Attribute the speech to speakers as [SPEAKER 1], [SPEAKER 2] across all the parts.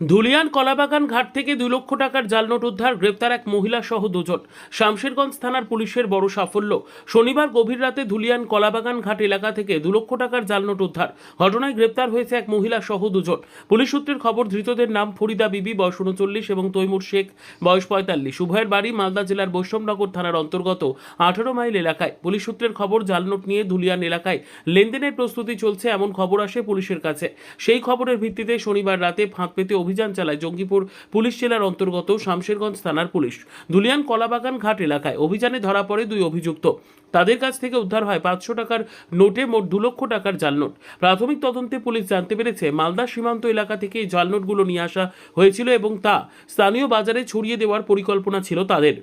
[SPEAKER 1] ধুলিয়ান কলাবাগান ঘাট থেকে দুই লক্ষ টাকার জাল নোট উদ্ধার, গ্রেপ্তার এক মহিলা সহ দুজন। শামশেরগঞ্জ থানার পুলিশের বড় সাফল্য। শনিবার গভীর রাতে ধুলিয়ান কলাবাগান ঘাট এলাকা থেকে দু লক্ষ টাকার জাল নোট উদ্ধার। ঘটনায় গ্রেপ্তার হয়েছে এক মহিলা সহ দুজন। পুলিশ সূত্রের খবর, ধৃতদের নাম ফরিদা বিবি, বয়স উনচল্লিশ, এবং তৈমুর শেখ, বয়স পঁয়তাল্লিশ। উভয়ের বাড়ি মালদা জেলার বৈষ্ণবনগর থানার অন্তর্গত আঠারো মাইল এলাকায়। পুলিশ সূত্রের খবর জাল নোট নিয়ে ধুলিয়ান এলাকায় লেনদেনের প্রস্তুতি চলছে, এমন খবর আসে পুলিশের কাছে। সেই খবরের ভিত্তিতে শনিবার রাতে ফাঁদ পেতে অভিযান চালায় জঙ্গিপুর পুলিশ জেলার অন্তর্গত শামশেরগঞ্জ থানার পুলিশ। ধুলিয়ান কলাবাগান ঘাট এলাকায় অভিযানে ধরা পড়ে দুই অভিযুক্ত। তাদের কাছ থেকে উদ্ধার হয় পাঁচশো টাকার নোটে মোট দু লক্ষ টাকার জালনোট। প্রাথমিক তদন্তে পুলিশ জানতে পেরেছে, মালদা সীমান্ত এলাকা থেকে এই জাল নোটগুলো নিয়ে আসা হয়েছিল এবং তা স্থানীয় বাজারে ছড়িয়ে দেওয়ার পরিকল্পনা ছিল তাদের।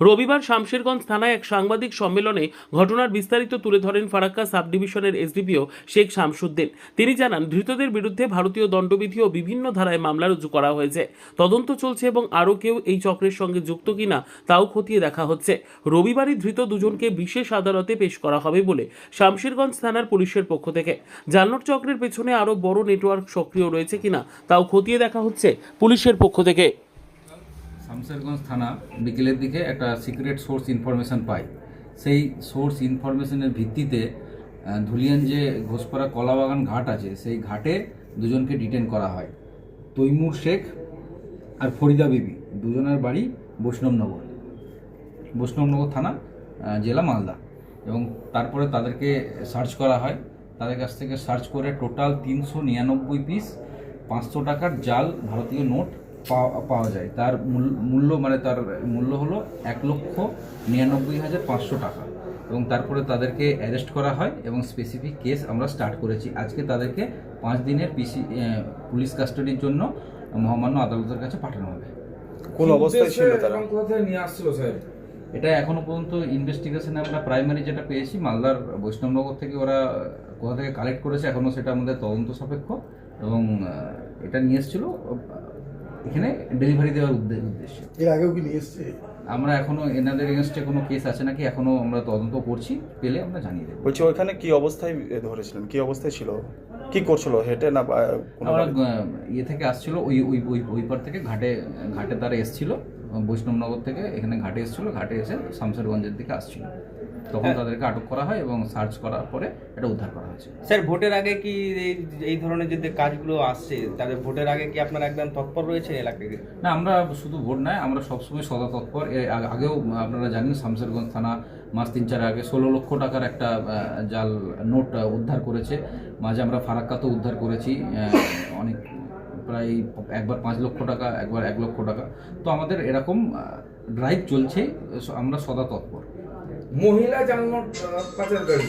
[SPEAKER 1] রবিবার শামশেরগঞ্জ থানায় এক সাংবাদিক সম্মেলনে ঘটনার বিস্তারিত তুলে ধরেন ফারাক্কা সাব ডিভিশনের এসডিপিও শেখ শামসুদ্দিন। তিনি জানান, ধৃতদের বিরুদ্ধে ভারতীয় দণ্ডবিধি ও বিভিন্ন ধারায় মামলা রুজু করা হয়েছে। তদন্ত চলছে এবং আরও কেউ এই চক্রের সঙ্গে যুক্ত কিনা তাও খতিয়ে দেখা হচ্ছে। রবিবারই ধৃত দুজনকে বিশেষ আদালতে পেশ করা হবে বলে শামশেরগঞ্জ থানার পুলিশের পক্ষ থেকে। জালনোট চক্রের পেছনে আরও বড় নেটওয়ার্ক সক্রিয় রয়েছে কিনা তাও খতিয়ে দেখা হচ্ছে পুলিশের পক্ষ থেকে।
[SPEAKER 2] শামশেরগঞ্জ থানা বিকেলের দিকে একটা সিক্রেট সোর্স ইনফরমেশন পাই। সেই সোর্স ইনফরমেশনের ভিত্তিতে ধুলিয়ান যে ঘোষপাড়া কলাবাগান ঘাট আছে, সেই ঘাটে দুজনকে ডিটেন করা হয়। তৈমুর শেখ আর ফরিদা বিবি, দুজনের বাড়ি বৈষ্ণবনগর। বৈষ্ণবনগর থানা জেলা মালদা। এবং তারপরে তাদেরকে সার্চ করা হয়। তাদের কাছ থেকে সার্চ করে টোটাল তিনশো নিরানব্বই পিস পাঁচশো টাকার জাল ভারতীয় নোট পাওয়া পাওয়া যায়। তার মূল- মূল্য মানে তার মূল্য হলো এক লক্ষ নিরানব্বই হাজার পাঁচশো টাকা। এবং তারপরে তাদেরকে অ্যারেস্ট করা হয় এবং স্পেসিফিক কেস আমরা স্টার্ট করেছি। আজকে তাদেরকে পাঁচ দিনের পিসি পুলিশ কাস্টাডির জন্য মহামান্য আদালতের কাছে পাঠানো হবে।
[SPEAKER 3] কোন অবস্থায় ছিল তারা?
[SPEAKER 4] এবং কোথা থেকে নিয়ে আসছিল স্যার
[SPEAKER 2] এটা এখনও পর্যন্ত ইনভেস্টিগেশনে আমরা প্রাইমারি যেটা পেয়েছি মালদার বৈষ্ণবনগর থেকে ওরা কোথা থেকে কালেক্ট করেছে এখনও সেটা আমাদের তদন্ত সাপেক্ষ। এবং এটা নিয়ে এসেছিল এখানে ডেলিভারি দেওয়ার উদ্দে- উদ্দেশ্যে।
[SPEAKER 3] এর আগেও কি নিয়ে এসছে?
[SPEAKER 2] আমরা এখনও এনাদের এগেনস্টে কোনো কেস আছে নাকি? এখনও আমরা তদন্ত করছি পেলে আমরা জানিয়ে দেবো।
[SPEAKER 3] বলছি ওইখানে কি অবস্থায় ধরেছিলেন? কি অবস্থায় ছিল? কি করছিল? হেঁটে না
[SPEAKER 2] আমরা ইয়ে থেকে আসছিল ওই ওই ওই ওই পার থেকে ঘাটে ঘাটে তারা এসছিল বৈষ্ণবনগর থেকে এখানে ঘাটে এসছিল ঘাটে এসে শামসেরগঞ্জের দিকে আসছিল। তখন তাদেরকে আটক করা হয় এবং সার্চ করার পরে এটা উদ্ধার করা হয়েছে।
[SPEAKER 5] স্যার ভোটের আগে কি এই এই ধরনের যে কাজগুলো আসছে তাদের ভোটের আগে কি আপনারা একদম তৎপর রয়েছে এলাকায়?
[SPEAKER 2] না আমরা শুধু ভোট নয় আমরা সবসময় সদা তৎপর এর আগেও আপনারা জানেন শামসেরগঞ্জ থানা মাস তিন চার আগে ষোলো লক্ষ টাকার একটা জাল নোট উদ্ধার করেছে। মাঝে আমরা ফারাক্কাতেও উদ্ধার করেছি অনেক প্রায় একবার পাঁচ লক্ষ টাকা একবার এক লক্ষ টাকা। তো আমাদের এরকম ড্রাইভ চলছে আমরা সদা তৎপর
[SPEAKER 4] মহিলা জানমট পাচারকারী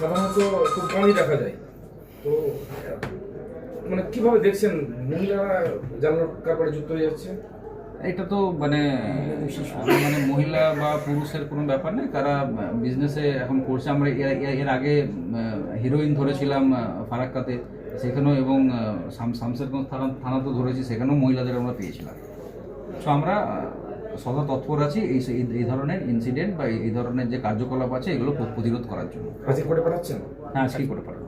[SPEAKER 4] সাধারণত খুব কমই দেখা যায়। তো মানে কীভাবে দেখছেন মহিলারা জানমট কারবারে যুক্ত হয়ে যাচ্ছে?
[SPEAKER 2] এটা তো মানে মানে মহিলা বা পুরুষের কোনো ব্যাপার নেই তারা বিজনেসে এখন করছে। আমরা এর- আগে হিরোইন ধরেছিলাম ফারাক্কাতে সেখানেও এবং আহ, শাম- শামশেরগঞ্জ থানা থানাতেও ধরেছি সেখানেও মহিলাদের আমরা পেয়েছিলাম। সো আমরা সদা তৎপর আছি এই এই- ধরনের ইনসিডেন্ট বা এই- এই ধরনের যে কার্যকলাপ আছে এগুলো প্রতিরোধ করার জন্য।
[SPEAKER 4] আজকে করে পাঠাচ্ছেন?
[SPEAKER 2] হ্যাঁ আজকেই করে পাঠাবো।